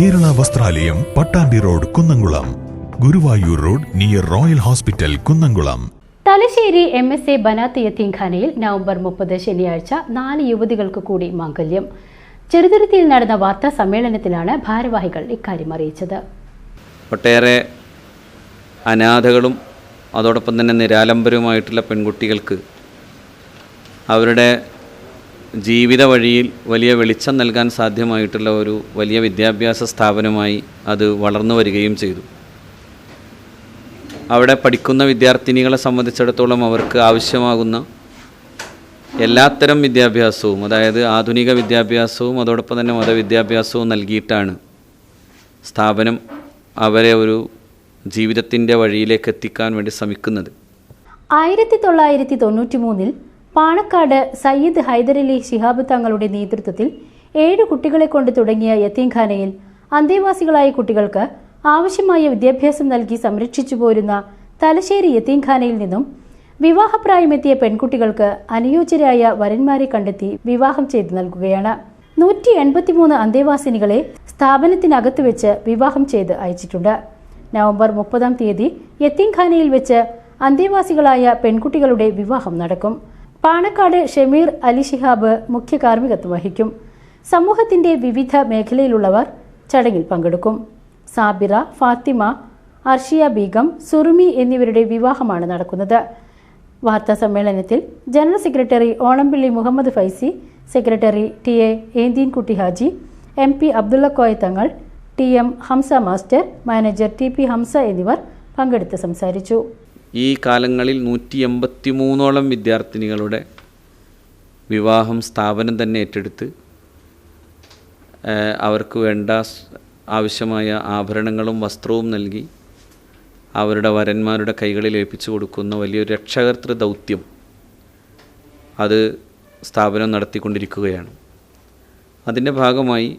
വിദ്യാലയം Pattambi road Kunnamkulam. Guruvayur road near royal hospital Kunnamkulam. Thalassery M S A Banath യത്തീംഖാനയിൽ November മുപ്പത് ശനിയാഴ്ച നാല് യുവതികൾക്ക് കൂടി മാംഗല്യം. ചെറുതുരുത്തിയിൽ നടന്ന വാർത്താ സമ്മേളനത്തിലാണ് ഭാരവാഹികൾ ഇക്കാര്യം അറിയിച്ചത്. ഒട്ടേറെ അനാഥകളും അതോടൊപ്പം തന്നെ നിരാലംബരവുമായിട്ടുള്ള പെൺകുട്ടികൾക്ക് അവരുടെ ജീവിത വഴിയിൽ വലിയ വെളിച്ചം നൽകാൻ സാധ്യമായിട്ടുള്ള ഒരു വലിയ വിദ്യാഭ്യാസ സ്ഥാപനമായി അത് വളർന്നു വരികയും ചെയ്തു. അവിടെ പഠിക്കുന്ന വിദ്യാർത്ഥിനികളെ സംബന്ധിച്ചിടത്തോളം അവർക്ക് ആവശ്യമാകുന്ന എല്ലാത്തരം വിദ്യാഭ്യാസവും അതായത് ആധുനിക വിദ്യാഭ്യാസവും അതോടൊപ്പം തന്നെ മതവിദ്യാഭ്യാസവും നൽകിയിട്ടാണ് സ്ഥാപനം അവരെ ഒരു ജീവിതത്തിന്റെ വഴിയിലേക്ക് എത്തിക്കാൻ വേണ്ടി ശ്രമിക്കുന്നത്. ആയിരത്തി തൊള്ളായിരത്തി തൊണ്ണൂറ്റി മൂന്നിൽ പാണക്കാട് സയ്യിദ് ഹൈദരലി ശിഹാബ് തങ്ങളുടെ നേതൃത്വത്തിൽ ഏഴ് കുട്ടികളെ കൊണ്ട് തുടങ്ങിയ യത്തീംഖാനയിൽ അന്തേവാസികളായ കുട്ടികൾക്ക് ആവശ്യമായ വിദ്യാഭ്യാസം നൽകി സംരക്ഷിച്ചു പോരുന്ന തലശ്ശേരി യത്തീംഖാനയിൽ നിന്നും വിവാഹപ്രായമെത്തിയ പെൺകുട്ടികൾക്ക് അനുയോജ്യരായ വരന്മാരെ കണ്ടെത്തി വിവാഹം ചെയ്തു നൽകുകയാണ്. നൂറ്റി എൺപത്തിമൂന്ന് അന്തേവാസിനികളെ സ്ഥാപനത്തിനകത്ത് വെച്ച് വിവാഹം ചെയ്ത് അയച്ചിട്ടുണ്ട്. നവംബർ മുപ്പതാം തീയതി യത്തീംഖാനയിൽ വെച്ച് അന്തേവാസികളായ പെൺകുട്ടികളുടെ വിവാഹം നടക്കും. പാണക്കാട് ഷമീർ അലി ശിഹാബ് മുഖ്യ കാർമ്മികത്വം വഹിക്കും. സമൂഹത്തിന്റെ വിവിധ മേഖലയിലുള്ളവർ ചടങ്ങിൽ പങ്കെടുക്കും. സാബിറ ഫാത്തിമ അർഷിയ ബീഗം സുറുമി എന്നിവരുടെ വിവാഹമാണ് നടക്കുന്നത്. വാർത്താ സമ്മേളനത്തിൽ general secretary Onampilly Muhammad Faizy secretary T A Enthinkutty Haji M P Abdulla Koya Thangal T M Hamza master manager T P Hamza എന്നിവർ പങ്കെടുത്ത് സംസാരിച്ചു. ഈ കാലങ്ങളിൽ നൂറ്റി എൺപത്തി മൂന്നോളം വിദ്യാർത്ഥിനികളുടെ വിവാഹം സ്ഥാപനം തന്നെ ഏറ്റെടുത്ത് അവർക്ക് വേണ്ട ആവശ്യമായ ആഭരണങ്ങളും വസ്ത്രവും നൽകി അവരുടെ വരന്മാരുടെ കൈകളിൽ ഏൽപ്പിച്ചു കൊടുക്കുന്ന വലിയൊരു രക്ഷകർത്തൃ ദൗത്യം അത് സ്ഥാപനം നടത്തിക്കൊണ്ടിരിക്കുകയാണ്. അതിന്റെ ഭാഗമായി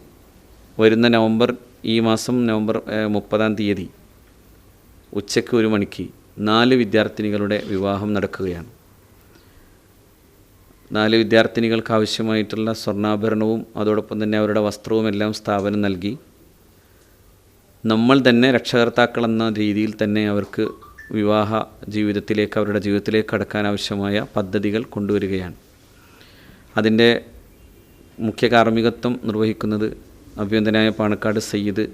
വരുന്ന നവംബർ ഈ മാസം നവംബർ മുപ്പതാം തീയതി ഉച്ചയ്ക്ക് ഒരു മണിക്ക് നാല് വിദ്യാർത്ഥിനികളുടെ വിവാഹം നടക്കുകയാണ്. നാല് വിദ്യാർത്ഥിനികൾക്ക് ആവശ്യമായിട്ടുള്ള സ്വർണാഭരണവും അതോടൊപ്പം തന്നെ അവരുടെ വസ്ത്രവും എല്ലാം സ്ഥാപനം നൽകി. നമ്മൾ തന്നെ രക്ഷകർത്താക്കൾ എന്ന രീതിയിൽ തന്നെ അവർക്ക് വിവാഹ ജീവിതത്തിലേക്ക് അവരുടെ ജീവിതത്തിലേക്ക് കടക്കാൻ ആവശ്യമായ പദ്ധതികൾ കൊണ്ടുവരികയാണ്. അതിന്റെ മുഖ്യ കാർമ്മികത്വം നിർവഹിക്കുന്നത് അഭ്യന്തനായ പാണക്കാട് സയ്യിദ്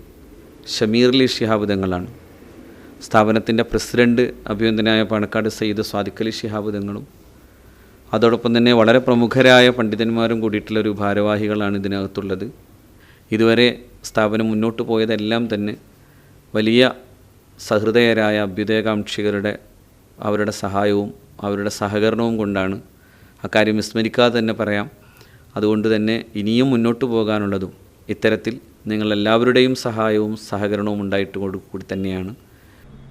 ഷമീർലി ഷിഹാബ് തങ്ങളാണ്. സ്ഥാപനത്തിന്റെ പ്രസിഡന്റ് അഭിനന്ദനായ പാണക്കാട് സയ്യിദ് സ്വാദിഖലി ഷിഹാബ് തങ്ങളും അതോടൊപ്പം തന്നെ വളരെ പ്രമുഖരായ പണ്ഡിതന്മാരും കൂടിയിട്ടുള്ള ഒരു ഭാരവാഹികളാണ് ഇതിനകത്തുള്ളത്. ഇതുവരെ സ്ഥാപനം മുന്നോട്ട് പോയതെല്ലാം തന്നെ വലിയ സഹൃദയരായ അഭ്യുദയകാംക്ഷികരുടെ അവരുടെ സഹായവും അവരുടെ സഹകരണവും കൊണ്ടാണ് അക്കാര്യം വിസ്മരിക്കാതെ തന്നെ പറയാം. അതുകൊണ്ട് തന്നെ ഇനിയും മുന്നോട്ട് പോകാനുള്ളതും ഇത്തരത്തിൽ നിങ്ങളെല്ലാവരുടെയും സഹായവും സഹകരണവും ഉണ്ടായിട്ട് കൂടി തന്നെയാണ്.